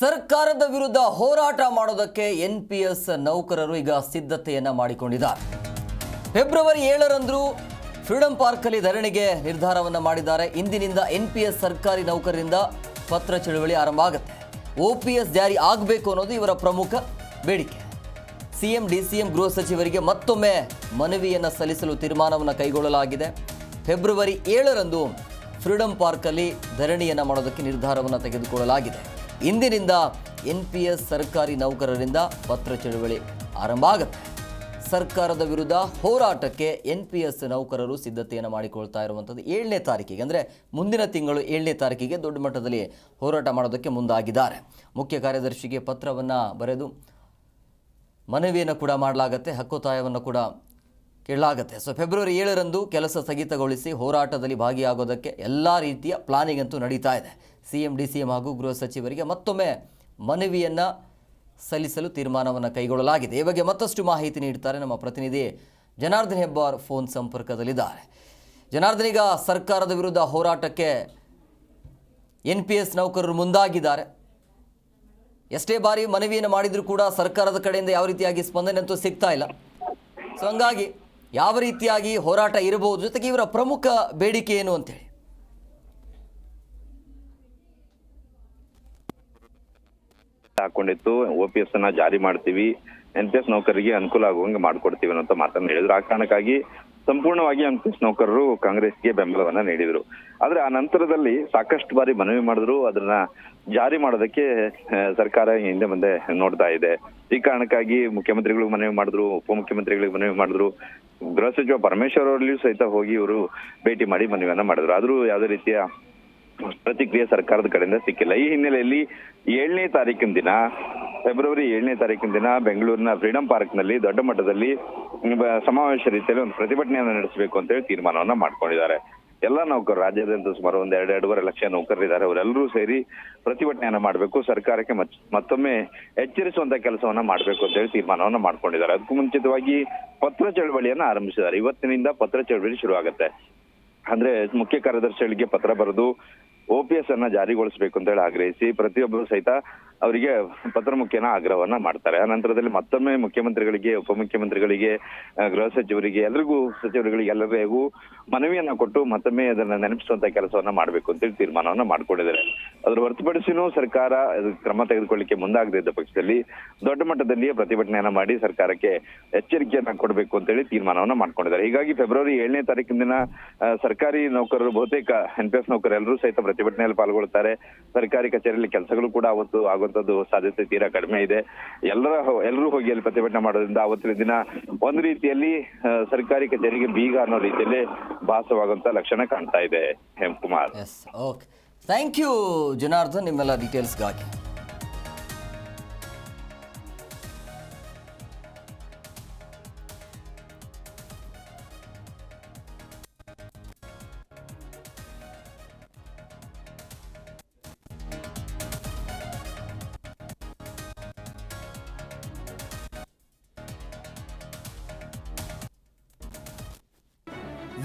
ಸರ್ಕಾರದ ವಿರುದ್ಧ ಹೋರಾಟ ಮಾಡೋದಕ್ಕೆ ಎನ್ ಪಿ ಎಸ್ ನೌಕರರು ಈಗ ಸಿದ್ಧತೆಯನ್ನ ಮಾಡಿಕೊಂಡಿದ್ದಾರೆ. ಫೆಬ್ರವರಿ ಏಳರಂದು ಫ್ರೀಡಂ ಪಾರ್ಕಲ್ಲಿ ಧರಣಿಗೆ ನಿರ್ಧಾರವನ್ನು ಮಾಡಿದ್ದಾರೆ. ಇಂದಿನಿಂದ ಎನ್ ಪಿ ಎಸ್ ಸರ್ಕಾರಿ ನೌಕರರಿಂದ ಪತ್ರ ಚಳುವಳಿ ಆರಂಭ ಆಗುತ್ತೆ. ಒ ಪಿ ಎಸ್ ಜಾರಿ ಆಗಬೇಕು ಅನ್ನೋದು ಇವರ ಪ್ರಮುಖ ಬೇಡಿಕೆ. ಸಿಎಂ ಡಿಸಿಎಂ ಗೃಹ ಸಚಿವರಿಗೆ ಮತ್ತೊಮ್ಮೆ ಮನವಿಯನ್ನು ಸಲ್ಲಿಸಲು ತೀರ್ಮಾನವನ್ನು ಕೈಗೊಳ್ಳಲಾಗಿದೆ. ಫೆಬ್ರವರಿ ಏಳರಂದು ಫ್ರೀಡಂ ಪಾರ್ಕಲ್ಲಿ ಧರಣಿಯನ್ನು ಮಾಡೋದಕ್ಕೆ ನಿರ್ಧಾರವನ್ನು ತೆಗೆದುಕೊಳ್ಳಲಾಗಿದೆ. ಇಂದಿನಿಂದ ಎನ್ ಪಿ ಎಸ್ ಸರ್ಕಾರಿ ನೌಕರರಿಂದ ಪತ್ರ ಚಳುವಳಿ ಆರಂಭ ಆಗುತ್ತೆ. ಸರ್ಕಾರದ ವಿರುದ್ಧ ಹೋರಾಟಕ್ಕೆ ಎನ್ ಪಿ ಎಸ್ ನೌಕರರು ಸಿದ್ಧತೆಯನ್ನು ಮಾಡಿಕೊಳ್ತಾ ಇರುವಂಥದ್ದು ಏಳನೇ ತಾರೀಕಿಗೆ, ಅಂದರೆ ಮುಂದಿನ ತಿಂಗಳು ಏಳನೇ ತಾರೀಕಿಗೆ ದೊಡ್ಡ ಮಟ್ಟದಲ್ಲಿ ಹೋರಾಟ ಮಾಡೋದಕ್ಕೆ ಮುಂದಾಗಿದ್ದಾರೆ. ಮುಖ್ಯ ಕಾರ್ಯದರ್ಶಿಗೆ ಪತ್ರವನ್ನು ಬರೆದು ಮನವಿಯನ್ನು ಕೂಡ ಮಾಡಲಾಗತ್ತೆ ಹಕ್ಕೊತ್ತಾಯವನ್ನು ಕೂಡ ಕೇಳಲಾಗತ್ತೆ. ಸೊ ಫೆಬ್ರವರಿ ಏಳರಂದು ಕೆಲಸ ಸ್ಥಗಿತಗೊಳಿಸಿ ಹೋರಾಟದಲ್ಲಿ ಭಾಗಿಯಾಗೋದಕ್ಕೆ ಎಲ್ಲ ರೀತಿಯ ಪ್ಲಾನಿಂಗ್ ಅಂತೂ ನಡೀತಾ ಇದೆ. C M D C M ಹಾಗೂ ಗೃಹ ಸಚಿವರಿಗೆ ಮತ್ತೊಮ್ಮೆ ಮನವಿಯನ್ನು ಸಲ್ಲಿಸಲು ತೀರ್ಮಾನವನ್ನು ಕೈಗೊಳ್ಳಲಾಗಿದೆ. ಈ ಬಗ್ಗೆ ಮತ್ತಷ್ಟು ಮಾಹಿತಿ ನೀಡುತ್ತಾರೆ ನಮ್ಮ ಪ್ರತಿನಿಧಿ ಜನಾರ್ದನ್ ಹೆಬ್ಬಾರ್ ಫೋನ್ ಸಂಪರ್ಕದಲ್ಲಿದ್ದಾರೆ. ಜನಾರ್ದನ್, ಈಗ ಸರ್ಕಾರದ ವಿರುದ್ಧ ಹೋರಾಟಕ್ಕೆ ಎನ್ ಪಿ ಎಸ್ ನೌಕರರು ಮುಂದಾಗಿದ್ದಾರೆ. ಎಷ್ಟೇ ಬಾರಿ ಮನವಿಯನ್ನು ಮಾಡಿದರೂ ಕೂಡ ಸರ್ಕಾರದ ಕಡೆಯಿಂದ ಯಾವ ರೀತಿಯಾಗಿ ಸ್ಪಂದನೆ ಅಂತೂ ಸಿಗ್ತಾ ಇಲ್ಲ. ಸೊ ಹಂಗಾಗಿ ಯಾವ ರೀತಿಯಾಗಿ ಹೋರಾಟ ಇರಬಹುದು ಜೊತೆಗೆ ಇವರ ಪ್ರಮುಖ ಬೇಡಿಕೆ ಏನು ಅಂತೇಳಿ ಹಾಕೊಂಡಿತ್ತು ಒ ಪಿ ಎಸ್ ಅನ್ನ ಜಾರಿ ಮಾಡ್ತೀವಿ ಎನ್ ಪಿ ಎಸ್ ನೌಕರರಿಗೆ ಅನುಕೂಲ ಆಗುವಂಗೆ ಮಾಡ್ಕೊಡ್ತೀವಿ ಅನ್ನೋ ಮಾತನ್ನ ಹೇಳಿದ್ರು. ಆ ಕಾರಣಕ್ಕಾಗಿ ಸಂಪೂರ್ಣವಾಗಿ ಎನ್ ಪಿ ಎಸ್ ನೌಕರರು ಕಾಂಗ್ರೆಸ್ಗೆ ಬೆಂಬಲವನ್ನ ನೀಡಿದ್ರು. ಆದ್ರೆ ಆ ನಂತರದಲ್ಲಿ ಸಾಕಷ್ಟು ಬಾರಿ ಮನವಿ ಮಾಡಿದ್ರು, ಅದನ್ನ ಜಾರಿ ಮಾಡೋದಕ್ಕೆ ಸರ್ಕಾರ ಹಿಂದೆ ಮುಂದೆ ನೋಡ್ತಾ ಇದೆ. ಈ ಕಾರಣಕ್ಕಾಗಿ ಮುಖ್ಯಮಂತ್ರಿಗಳು ಮನವಿ ಮಾಡಿದ್ರು, ಉಪಮುಖ್ಯಮಂತ್ರಿಗಳಿಗೆ ಮನವಿ ಮಾಡಿದ್ರು. ಗೃಹ ಸಚಿವ ಪರಮೇಶ್ವರ್ ಅವರಲ್ಲಿಯೂ ಸಹಿತ ಹೋಗಿ ಇವರು ಭೇಟಿ ಮಾಡಿ ಮನವಿಯನ್ನ ಮಾಡಿದ್ರು. ಆದ್ರೂ ಯಾವುದೇ ರೀತಿಯ ಪ್ರತಿಕ್ರಿಯೆ ಸರ್ಕಾರದ ಕಡೆಯಿಂದ ಸಿಕ್ಕಿಲ್ಲ. ಈ ಹಿನ್ನೆಲೆಯಲ್ಲಿ ಏಳನೇ ತಾರೀಕಿನ ದಿನ, ಫೆಬ್ರವರಿ ಏಳನೇ ತಾರೀಕಿನ ದಿನ ಬೆಂಗಳೂರಿನ ಫ್ರೀಡಂ ಪಾರ್ಕ್ನಲ್ಲಿ ದೊಡ್ಡ ಮಟ್ಟದಲ್ಲಿ ಸಮಾವೇಶ ರೀತಿಯಲ್ಲಿ ಒಂದು ಪ್ರತಿಭಟನೆಯನ್ನು ನಡೆಸಬೇಕು ಅಂತ ಹೇಳಿ ತೀರ್ಮಾನವನ್ನ ಮಾಡ್ಕೊಂಡಿದ್ದಾರೆ. ಎಲ್ಲ ನೌಕರರು, ರಾಜ್ಯಾದ್ಯಂತ ಸುಮಾರು ಒಂದ್ ಎರಡು, ಎರಡೂವರೆ ಲಕ್ಷ ನೌಕರರಿದ್ದಾರೆ. ಅವರೆಲ್ಲರೂ ಸೇರಿ ಪ್ರತಿಭಟನೆಯನ್ನ ಮಾಡಬೇಕು, ಸರ್ಕಾರಕ್ಕೆ ಮತ್- ಮತ್ತೊಮ್ಮೆ ಎಚ್ಚರಿಸುವಂತ ಕೆಲಸವನ್ನ ಮಾಡಬೇಕು ಅಂತ ಹೇಳಿ ತೀರ್ಮಾನವನ್ನ ಮಾಡ್ಕೊಂಡಿದ್ದಾರೆ. ಅದಕ್ಕೂ ಮುಂಚಿತವಾಗಿ ಪತ್ರ ಚಳವಳಿಯನ್ನ ಆರಂಭಿಸಿದ್ದಾರೆ. ಇವತ್ತಿನಿಂದ ಪತ್ರ ಚಳವಳಿ ಶುರು ಆಗುತ್ತೆ ಅಂದ್ರೆ ಮುಖ್ಯ ಕಾರ್ಯದರ್ಶಿಗಳಿಗೆ ಪತ್ರ ಬರೆದು ಓಪಿಎಸ್ ಅನ್ನ ಜಾರಿಗೊಳಿಸಬೇಕು ಅಂತ ಹೇಳಿ ಆಗ್ರಹಿಸಿ, ಪ್ರತಿಯೊಬ್ಬರು ಸಹಿತ ಅವರಿಗೆ ಪತ್ರ ಮುಖ್ಯನ ಆಗ್ರಹವನ್ನ ಮಾಡ್ತಾರೆ. ಆ ನಂತರದಲ್ಲಿ ಮತ್ತೊಮ್ಮೆ ಮುಖ್ಯಮಂತ್ರಿಗಳಿಗೆ, ಉಪಮುಖ್ಯಮಂತ್ರಿಗಳಿಗೆ ಗೃಹ ಸಚಿವರಿಗೆ, ಎಲ್ರಿಗೂ ಸಚಿವರುಗಳಿಗೆ ಎಲ್ಲರಿಗೂ ಮನವಿಯನ್ನ ಕೊಟ್ಟು ಮತ್ತೊಮ್ಮೆ ಅದನ್ನ ನೆನಪಿಸುವಂತ ಕೆಲಸವನ್ನ ಮಾಡಬೇಕು ಅಂತೇಳಿ ತೀರ್ಮಾನವನ್ನ ಮಾಡ್ಕೊಂಡಿದ್ದಾರೆ. ಅದ್ರ ಹೊರತುಪಡಿಸಿನೂ ಸರ್ಕಾರ ಕ್ರಮ ತೆಗೆದುಕೊಳ್ಳಿಕ್ಕೆ ಮುಂದಾಗದೇ ಇದ್ದ ಪಕ್ಷದಲ್ಲಿ ದೊಡ್ಡ ಮಟ್ಟದಲ್ಲಿಯೇ ಪ್ರತಿಭಟನೆಯನ್ನ ಮಾಡಿ ಸರ್ಕಾರಕ್ಕೆ ಎಚ್ಚರಿಕೆಯನ್ನ ಕೊಡಬೇಕು ಅಂತೇಳಿ ತೀರ್ಮಾನವನ್ನ ಮಾಡ್ಕೊಂಡಿದ್ದಾರೆ. ಹೀಗಾಗಿ ಫೆಬ್ರವರಿ ಏಳನೇ ತಾರೀಕಿನ ದಿನ ಸರ್ಕಾರಿ ನೌಕರರು, ಬಹುತೇಕ ಎನ್ ಪಿ ಎಫ್ ನೌಕರರು ಎಲ್ಲರೂ ಸಹಿತ ಪ್ರತಿಭಟನೆಯಲ್ಲಿ ಪಾಲ್ಗೊಳ್ತಾರೆ ಸರ್ಕಾರಿ ಕಚೇರಿಯಲ್ಲಿ ಕೆಲಸಗಳು ಕೂಡ ಅವತ್ತು ಆಗುವಂತದ್ದು ಸಾಧ್ಯತೆ ತೀರಾ ಕಡಿಮೆ ಇದೆ. ಎಲ್ಲರ ಎಲ್ಲರೂ ಹೋಗಿ ಅಲ್ಲಿ ಪ್ರತಿಭಟನೆ ಮಾಡೋದ್ರಿಂದ ಅವತ್ತಿನ ದಿನ ಒಂದ್ ರೀತಿಯಲ್ಲಿ ಸರ್ಕಾರಿ ಕಚೇರಿಗೆ ಬೀಗ ಅನ್ನೋ ರೀತಿಯಲ್ಲಿ ಭಾಸವಾಗುವಂತ ಲಕ್ಷಣ ಕಾಣ್ತಾ ಇದೆ ಓಕೆ ಥ್ಯಾಂಕ್ ಯು ಜನಾರ್ದನ್. ನಿಮ್ಮೆಲ್ಲ ಡೀಟೇಲ್ಸ್ಗಾಗಿ